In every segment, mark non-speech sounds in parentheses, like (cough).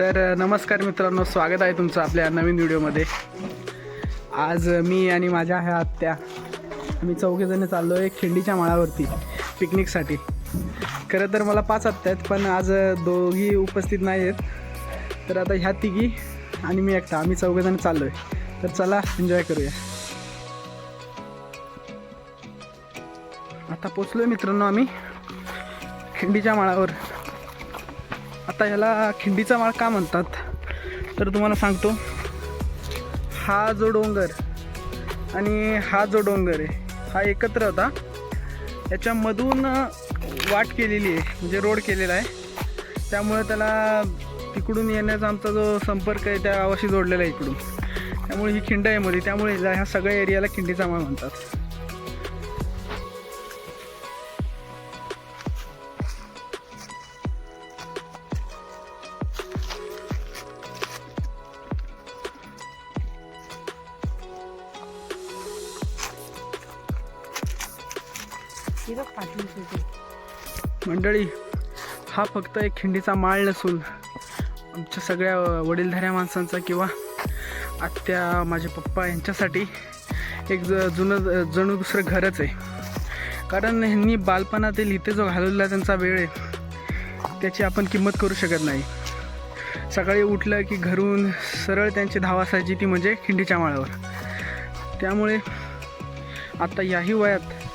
तर नमस्कार मित्रांनो स्वागत आहे तुमचं आपल्या नवीन व्हिडिओमध्ये. आज मी आणि माझ्या ह्या आत्या आम्ही चौघेजण चाललो आहे खिंडीच्या माळावरती पिकनिकसाठी. खरं तर मला पाच आत्या आहेत पण आज दोघी उपस्थित नाही आहेत. तर आता ह्या तिघी आणि मी एकटा आम्ही चौघेजण चाललो आहे तर चला एन्जॉय करूया. आता पोचलो आहे मित्रांनो आम्ही खिंडीच्या माळावर. आता ह्याला खिंडीचा माळ का म्हणतात? तर तुम्हाला सांगतो. हा जो डोंगर आणि हा जो डोंगर आहे हा एकत्र होता. याच्यामधून वाट केलेली आहे म्हणजे रोड केलेला आहे. त्यामुळे त्याला तिकडून येण्याचा आमचा जो संपर्क आहे त्या गावाशी जोडलेला आहे इकडून. त्यामुळे ही खिंड आहे मध्ये त्यामुळे ह्या सगळ्या एरियाला खिंडीचा माळ म्हणतात. मंडळी हा फक्त एक खिंडीचा माळ नसून आमच्या सगळ्या वडीलधाऱ्या माणसांचा किंवा आत्या माझे पप्पा यांच्यासाठी एक ज जुनं जणू दुसरं घरच आहे. कारण ह्यांनी बालपणातील इथे जो घालवलेला त्यांचा वेळ आहे त्याची आपण किंमत करू शकत नाही. सकाळी उठलं की घरून सरळ त्यांची धाव असायची ती म्हणजे खिंडीच्या माळावर. त्यामुळे आत्ता याही वयात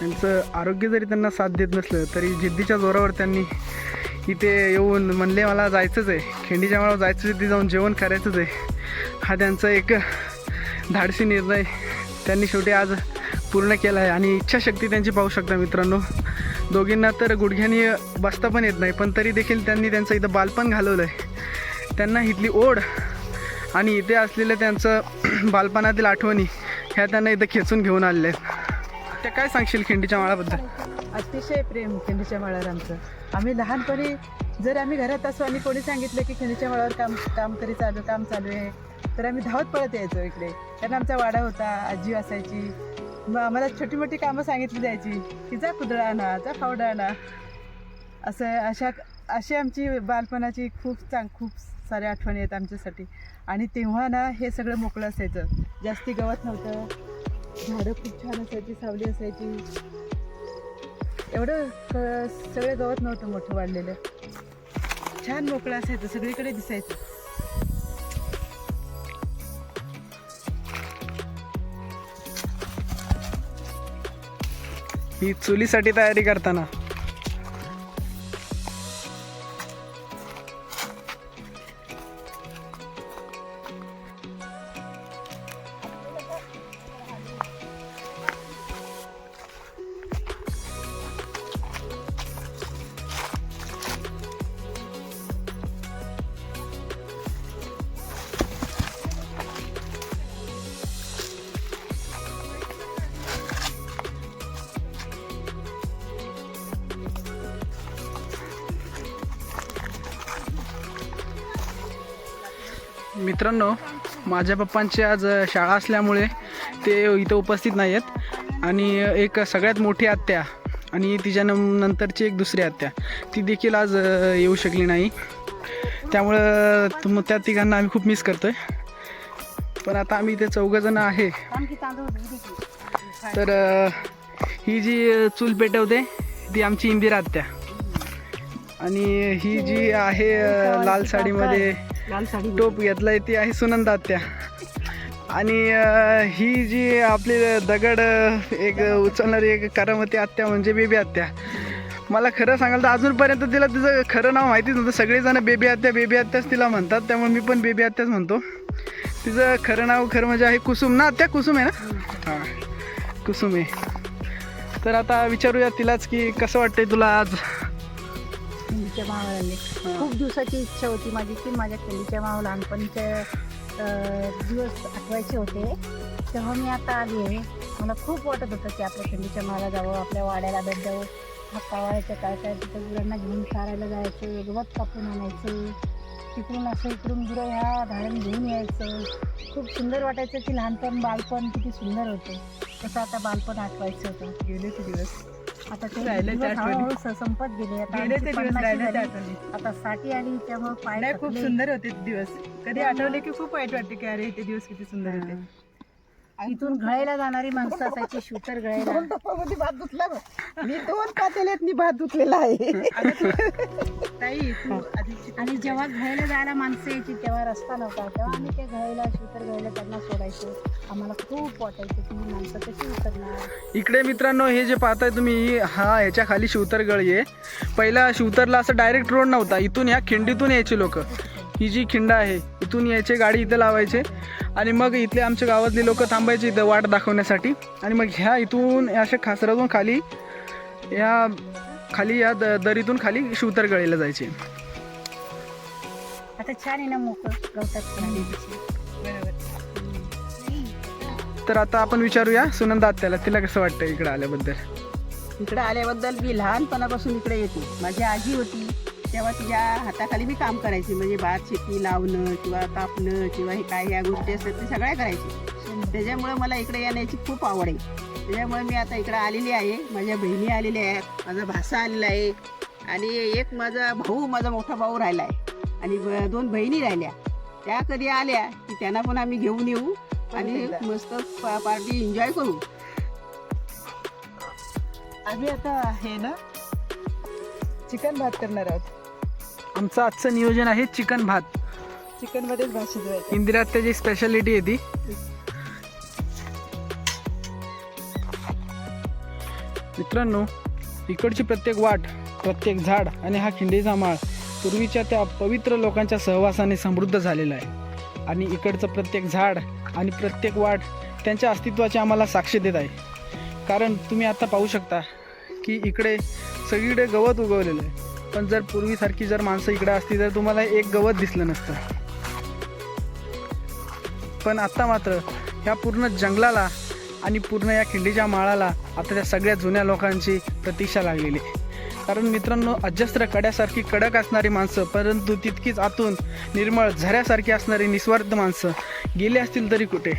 त्यांचं आरोग्य जरी त्यांना साथ देत नसलं तरी जिद्दीच्या जोरावर त्यांनी इथे येऊन म्हणले मला जायचंच आहे. खिंडीच्या माळावर जायचं तिथे जाऊन जेवण करायचंच आहे. हा त्यांचा एक धाडसी निर्णय त्यांनी शेवटी आज पूर्ण केला आहे. आणि इच्छाशक्ती त्यांची पाहू शकता मित्रांनो. दोघींना तर गुडघ्यानी बसता पण येत नाही पण तरी देखील त्यांनी त्यांचं इथं बालपण घालवलं आहे. त्यांना इथली ओढ आणि इथे असलेल्या त्यांचं (clears throat) बालपणातील आठवणी ह्या त्यांना इथं खेचून घेऊन आलेल्या आहेत. त्या काय सांगशील खिंडीच्या माळाबद्दल? अतिशय प्रेम खिंडीच्या माळावर आमचं. आम्ही लहानपणी जर आम्ही घरात असो आणि कोणी सांगितलं की खिंडीच्या माळावर काम काम करी चालू काम चालू आहे तर आम्ही धावत पळत यायचो इकडे. कारण आमचा वाडा होता आजी असायची. मग आम्हाला छोटी मोठी कामं सांगितली जायची की जा कुदळा आणा जा फावडा आणा. असं अशा अशी आमची बालपणाची खूप चांग खूप साऱ्या आठवणी आहेत आमच्यासाठी. आणि तेव्हा ना हे सगळं मोकळं असायचं. जास्ती गवत नव्हतं. झाडं खूप छान असायची सावली असायची. एवढं क- सगळं गवत नव्हतं मोठं वाढलेलं. छान मोकळं असायचं सगळीकडे दिसायचं. ही चुलीसाठी तयारी करताना. मित्रांनो माझ्या पप्पांची आज शाळा असल्यामुळे ते इथं उपस्थित नाही आहेत आणि एक सगळ्यात मोठी आत्या आणि तिच्या नंतरची एक दुसरी आत्या ती देखील आज येऊ शकली नाही. त्यामुळं तुम त्या तिघांना आम्ही खूप मिस करतो आहे पण आता आम्ही इथे चौघंजणं आहे. तर ही जी चूल पेटवते ती आमची इंदिरा आत्या. आणि ही जी आहे लाल साडीमध्ये लाल साडी टोप घेतलाय ती आहे सुनंदा आत्या. आणि ही जी आपली दगड एक उचलणारी एक करामती आत्या म्हणजे बेबी आत्या. मला खरं सांगाल तर अजूनपर्यंत तिला तिचं खरं नाव माहितीच नव्हतं. सगळेजण बेबी आत्या बेबी आत्याच तिला म्हणतात. त्यामुळे मी पण बेबी आत्याच म्हणतो. तिचं खरं नाव खरं म्हणजे आहे कुसुम. ना आत्या कुसुम आहे ना? हां कुसुम आहे. तर आता विचारूया तिलाच की कसं वाटतंय तुला आज? खिंडीच्या मावळाने खूप दिवसाची इच्छा होती माझी की माझ्या खिंडीच्या माव लहानपणीचे दिवस आठवायचे होते. तेव्हा मी आता आली आहे. मला खूप वाटत होतं की आपल्या खिंडीच्या माला जावं आपल्या वाड्याला भेट द्यावं. हक्का वाळायचं काय काय तिथं गुरांना घेऊन चारायला जायचं गवत कापून आणायचं. तिकडून असं इकडून गुरं ह्या झाडांनी घेऊन यायचं. खूप सुंदर वाटायचं की लहानपण बालपण किती सुंदर होतं. तसं आता बालपण आठवायचं होतं. गेले ते दिवस. आता ते त्या दिवस आठवणी. हळूहळू स- संपत गेले आता गेले ते आमची दिवस पन्नाशी राहिल्या त्या झाली. आठवणी आता साठी आली त्यामुळे पाय नाही खूप थकले. सुंदर होते ते दिवस कधी आठवले की खूप वाईट वाटते की अरे ते दिवस किती सुंदर होते इथून घळायला जाणारी माणसं असायची शूटर घळायला. दोन टप्प्यामध्ये भात धुतला बघ. मी दोन पातेल्यात मी भात धुतलेला आहे. ताई तू आणि जेव्हा घळायला जायला माणसं यायची तेव्हा रस्ता नव्हता. तेव्हा आम्ही ते घळायला शूटर घळायला त्यांना सोडायचो. आम्हाला खूप वाटायचं की ही माणसं कशी उतरणार. इकडे मित्रांनो हे जे पाहताय तुम्ही हा ह्याच्या खाली शिवतरगळी आहे. पहिला शिवतरला असं डायरेक्ट रोड नव्हता. इथून ह्या खिंडीतून यायचे लोक. ही जी खिंड आहे इथून यायचे गाडी इथं लावायचे. आणि मग इथले आमच्या गावातले लोक थांबायचे इथं वाट दाखवण्यासाठी. आणि मग ह्या इथून अशा खासरातून खाली या खाली या द दरीतून खाली शिवतरगळीला जायचे. आता छान आहे ना मोकळं तर आता आपण विचारूया सुनंदा आत्याला तिला कसं वाटतं इकडं आल्याबद्दल? इकडे आल्याबद्दल मी लहानपणापासून इकडे येते. माझी आजी होती. तेव्हा तिच्या हाताखाली मी काम करायचे. म्हणजे भात शेती लावणं किंवा कापणं किंवा हे काय ह्या गोष्टी असतात ते सगळ्या करायचे. त्याच्यामुळे मला इकडे येण्याची खूप आवड आहे. त्याच्यामुळे मी आता इकडे आलेली आहे. माझ्या बहिणी आलेल्या आहेत. माझा भासा आलेला आहे. आणि एक माझा भाऊ माझा मोठा भाऊ राहिला आहे. आणि ब- दोन बहिणी राहिल्या. त्या कधी आल्या की त्यांना पण आम्ही घेऊन येऊ आणि मस्त पार्टी एन्जॉय करू. आम्ही आता हे ना चिकन भात करणार आहोत. आमचं आजचं नियोजन आहे चिकन भात. चिकन मध्येच भात शिजवायचं. इंदिरा त्याची स्पेशालिटी आहे ती. मित्रांनो इकडची प्रत्येक वाट प्रत्येक झाड आणि हा खिंडीचा माळ पूर्वीच्या त्या पवित्र लोकांच्या सहवासाने समृद्ध झालेला आहे. आणि इकडचं प्रत्येक झाड आणि प्रत्येक वाट त्यांच्या अस्तित्वाची आम्हाला साक्ष देत आहे. कारण तुम्ही आता पाहू शकता की इकडे सगळीकडे गवत उगवलेलं आहे. पण जर पूर्वीसारखी जर माणसं इकडे असती तर तुम्हाला एक गवत दिसलं नसतं. पण आत्ता मात्र ह्या पूर्ण जंगलाला आणि पूर्ण या खिंडीच्या माळाला आता त्या सगळ्या जुन्या लोकांची प्रतीक्षा लागलेली कारण मित्रांनो अजस्त्र कड्यासारखी कडक असणारी माणसं परंतु तितकीच आतून निर्मळ झऱ्यासारखी असणारी निस्वार्थ माणसं गेली असतील तरी कुठे?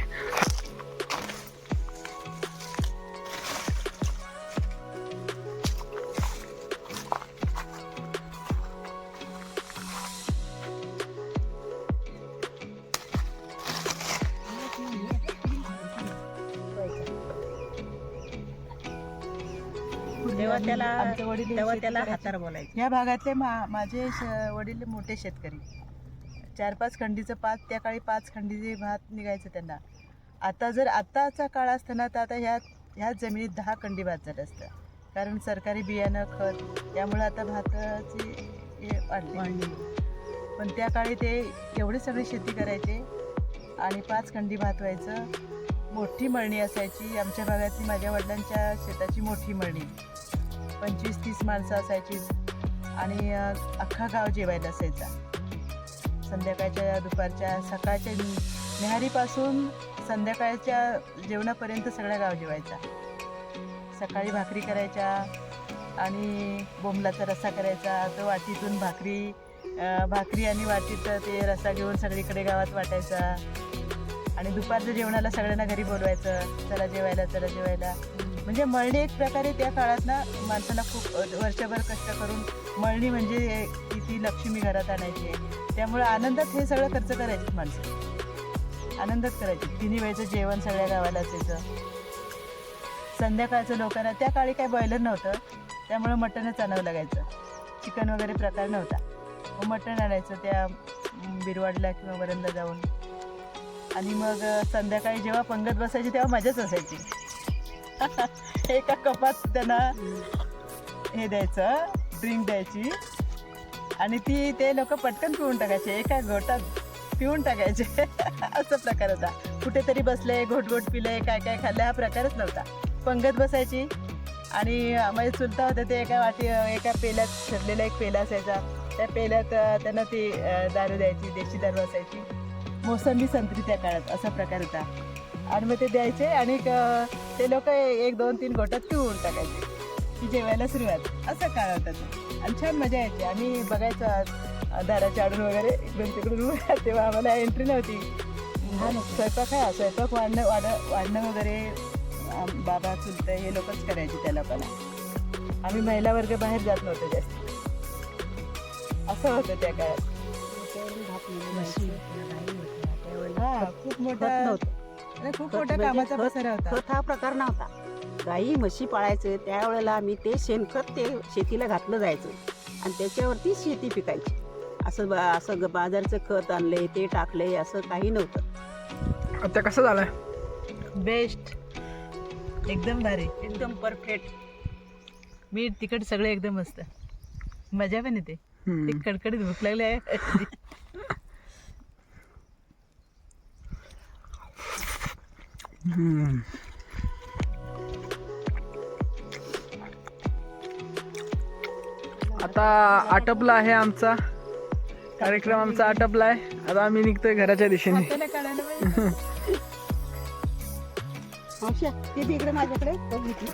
तेव्हा त्याला आमचे वडील तेव्हा शेती त्याला करायचे. हातार बोलायचे. या भागातले मा माझे श- वडील मोठे शेतकरी. चार पाच खंडीचं पाच त्या काळी पाच खंडीचे भात निघायचं त्यांना. आता जर आत्ताचा काळ असताना तर आता ह्या ह्याच जमिनीत दहा खंडी भात झालं असतं कारण सरकारी बियाणं खत त्यामुळे आता भाताची हे वाढली. पण त्या काळी ते एवढी सगळी शेती करायचे आणि पाच खंडी भात व्हायचं. मोठी मळणी असायची. आमच्या भागातली माझ्या वडिलांच्या शेताची मोठी मळणी. पंचवीस तीस माणसं असायची. आणि अख्खा गाव जेवायला असायचा. संध्याकाळच्या दुपारच्या सकाळच्या निहारीपासून संध्याकाळच्या जेवणापर्यंत सगळा गाव जेवायचा. सकाळी भाकरी करायच्या आणि बोंबलाचा रस्सा करायचा. तो वाटीतून भाकरी भाकरी आणि वाटीत ते रस्सा घेऊन सगळीकडे गावात वाटायचा. आणि दुपारच्या जेवणाला सगळ्यांना घरी बोलवायचं. चला जेवायला चला जेवायला. म्हणजे मळणी एक प्रकारे त्या काळात ना माणसाला खूप वर्षभर कष्ट करून मळणी म्हणजे ती लक्ष्मी घरात आणायची त्यामुळे आनंदात हे सगळं खर्च करायचे माणसं. आनंदात करायची. तिन्ही वेळचं जेवण सगळ्या गावाला असायचं. संध्याकाळचं लोकांना त्या काळी काही बॉयलर नव्हतं. त्यामुळे मटणच आणावं लागायचं. चिकन वगैरे प्रकार नव्हता. मग मटण आणायचं त्या बिरवाडला किंवा वरंदा जाऊन. आणि मग संध्याकाळी जेव्हा पंगत बसायची तेव्हा मजाच असायची. (laughs) एका कपात त्यांना हे द्यायचं ड्रिंक द्यायची. आणि ती ते लोक पटकन पिऊन टाकायचे एका घोटात पिऊन टाकायचे. (laughs) असा प्रकार होता. कुठेतरी बसले घोट घोट पिले काय काय खाल्ले हा प्रकारच नव्हता. पंगत बसायची आणि माझे चुलता होते ते एका वाटी एका पेल्यात ठरलेला एक पेला असायचा. त्या पेल्यात त्यांना ती दारू द्यायची देशी दारू असायची. मोसंबी संत्री त्या काळात असा प्रकार होता. आणि मग ते द्यायचे आणि ते लोक एक दोन तीन घोटात पिऊन टाकायचे. की जेवायला सुरुवात. असा काळ होता तो? आणि छान मजा यायची. आम्ही बघायचो दाराच्या आडून वगैरे इकडून तिकडून तेव्हा आम्हाला एंट्री नव्हती. स्वयंपाक आहे स्वयंपाक वाढणं वाढ वाढणं वगैरे बाबा चुलतं हे लोकच करायचे त्या लोकांना. आम्ही महिला वर्ग बाहेर जात नव्हतो जास्त. असं होतं त्या काळात. हा खूप मोठा आणि खूप मोठा म्हणजे कामाचा खत- पसारा होता. खत हा प्रकार नव्हता. गाई म्हशी पाळायचं त्यावेळेला आम्ही ते शेणखत ते शेतीला घातलं जायचं. आणि त्याच्यावरती शेती पिकायची. असं बा- असं ग- बाजारचं खत आणले ते टाकले असं काही नव्हतं. आता कसं झालंय? बेस्ट एकदम भारी. एकदम परफेक्ट मीठ तिखट सगळे एकदम मस्त. मजा पण येते. हम्म. कडकडीत भूक लागली आहे. (laughs) आता आटपला आहे आमचा. कार्यक्रम आमचा आटपला आहे. आता आम्ही निघतोय घराच्या दिशेने. (laughs) माझ्याकडे.